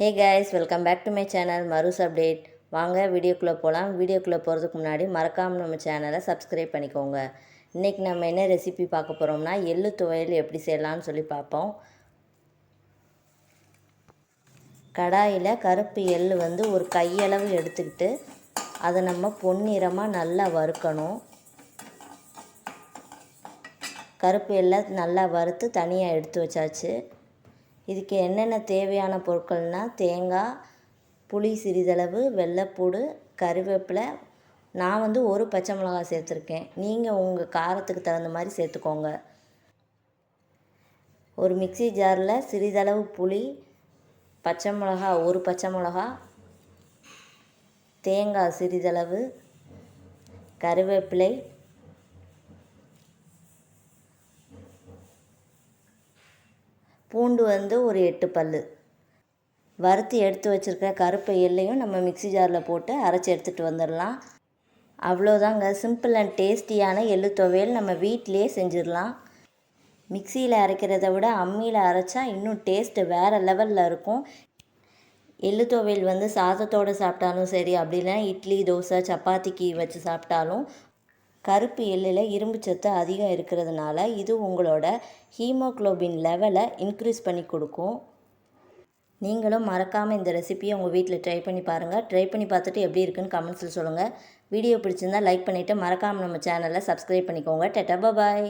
Hey guys welcome back to my channel மருஸ் update வாங்க வீடியோக்குள்ளே போகலாம் வீடியோக்குள்ளே போகிறதுக்கு முன்னாடி மறக்காமல் நம்ம சேனலை சப்ஸ்கிரைப் பண்ணிக்கோங்க. இன்றைக்கி நம்ம என்ன ரெசிபி பார்க்க போகிறோம்னா எள்ளு துவையல் எப்படி செய்யலாம்னு சொல்லி பார்ப்போம். கடாயில் கருப்பு எள் வந்து ஒரு கையளவு எடுத்துக்கிட்டு அதை நம்ம பொன்னிறமாக நல்லா வறுக்கணும். கருப்பு எள்ளை நல்லா வறுத்து தனியாக எடுத்து வச்சாச்சு. இதுக்கு என்னென்ன தேவையான பொருட்கள்னால் தேங்காய் புளி சிறிதளவு வெள்ளைப்பூடு கருவேப்பிலை. நான் வந்து ஒரு பச்சை மிளகாய் சேர்த்துருக்கேன். நீங்கள் உங்கள் காரத்துக்கு தகுந்த மாதிரி சேர்த்துக்கோங்க. ஒரு மிக்சி ஜாரில் சிறிதளவு புளி பச்சை மிளகா ஒரு பச்சை மிளகா தேங்காய் சிறிதளவு கருவேப்பிலை பூண்டு வந்து ஒரு எட்டு பல் வறுத்து எடுத்து வச்சுருக்க கருப்பு எல்லையும் நம்ம மிக்சி ஜாரில் போட்டு அரைச்சி எடுத்துகிட்டு வந்துடலாம். அவ்வளோதாங்க. சிம்பிள் அண்ட் டேஸ்டியான எள்ளு துவையல் நம்ம வீட்டிலே செஞ்சிடலாம். மிக்சியில் அரைக்கிறத விட அம்மியில் அரைச்சா இன்னும் டேஸ்ட்டு வேறு லெவலில் இருக்கும். எள்ளு துவையல் வந்து சாதத்தோடு சாப்பிட்டாலும் சரி அப்படின்னா இட்லி தோசை சப்பாத்திக்கு வச்சு சாப்பிட்டாலும் கருப்பு எள்ளில் இரும்பு சத்து அதிகம் இருக்கிறதுனால இது உங்களோட ஹீமோக்ளோபின் லெவலை இன்க்ரீஸ் பண்ணி கொடுக்கும். நீங்களும் மறக்காமல் இந்த ரெசிபியை உங்கள் வீட்டில் ட்ரை பண்ணி பாருங்கள் ட்ரை பண்ணி பார்த்துட்டு எப்படி இருக்குன்னு கமெண்ட்ஸில் சொல்லுங்கள் வீடியோ பிடிச்சிருந்தால் லைக் பண்ணிவிட்டு மறக்காமல் நம்ம சேனலை சப்ஸ்கிரைப் பண்ணிக்கோங்க. டெட்டா பாய்